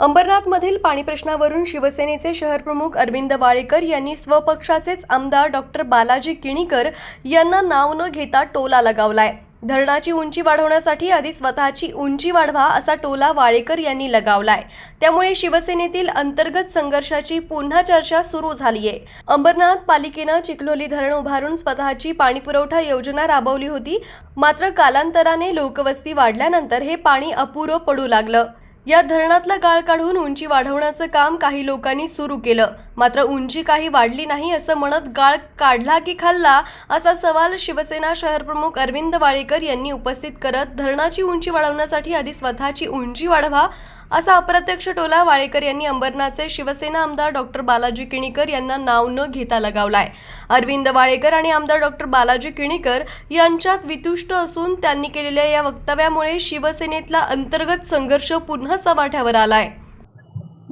अंबरनाथमधील पाणी प्रश्नावरून शिवसेनेचे शहरप्रमुख अरविंद वाळेकर यांनी स्वपक्षाचेच आमदार डॉक्टर बालाजी किणीकर यांना नाव न घेता टोला लगावलाय. धरणाची उंची वाढवण्यासाठी आधी स्वतःची उंची वाढवा असा टोला वाळेकर यांनी लगावलाय. त्यामुळे शिवसेनेतील अंतर्गत संघर्षाची पुन्हा चर्चा सुरू झाली आहे अंबरनाथ पालिकेनं चिखलोली धरण उभारून स्वतःची पाणीपुरवठा योजना राबवली होती. मात्र कालांतराने लोकवस्ती वाढल्यानंतर हे पाणी अपुरं पडू लागलं. या धरणातलं गाळ काढून उंची वाढवण्याचं काम काही लोकांनी सुरू केलं. मात्र उंची काही वाढली नाही असं म्हणत गाळ काढला की खाल्ला असा सवाल शिवसेना शहरप्रमुख अरविंद वाळेकर यांनी उपस्थित करत धरणाची उंची वाढवण्यासाठी आधी स्वतःची उंची वाढवा असा अप्रत्यक्ष टोला वाळेकर यांनी अंबरनाथचे शिवसेना आमदार डॉक्टर बालाजी किणीकर यांना नाव न घेता लगावलाय. अरविंद वाळेकर आणि आमदार डॉक्टर बालाजी किणीकर यांच्यात वितुष्ट असून त्यांनी केलेल्या या वक्तव्यामुळे शिवसेनेतला अंतर्गत संघर्ष पुन्हा चव्हाट्यावर आलाय.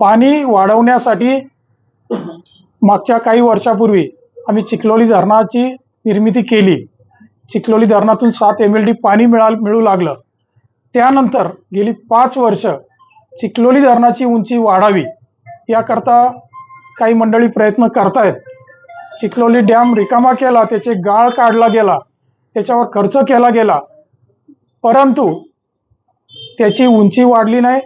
पाणी वाढवण्यासाठी मागच्या काही वर्षापूर्वी आम्ही चिखलोली धरणाची निर्मिती केली. चिखलोली धरणातून सात एम एल डी पाणी मिळा मिळू लागलं. त्यानंतर गेली पाच वर्ष चिखलोली धरणाची उंची वाढावी याकरता काही मंडळी प्रयत्न करतायत. चिखलोली डॅम रिकामा केला त्याचे गाळ काढला गेला त्याच्यावर खर्च केला गेला. परंतु त्याची उंची वाढली नाही.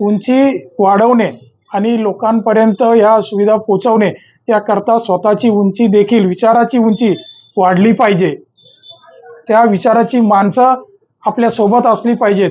उंची वाढवणे आणि लोकांपर्यंत या सुविधा पोचवणे याकरता स्वतःची उंची देखील विचाराची उंची वाढली पाहिजे. त्या विचाराची माणसं आपल्यासोबत असली पाहिजेत.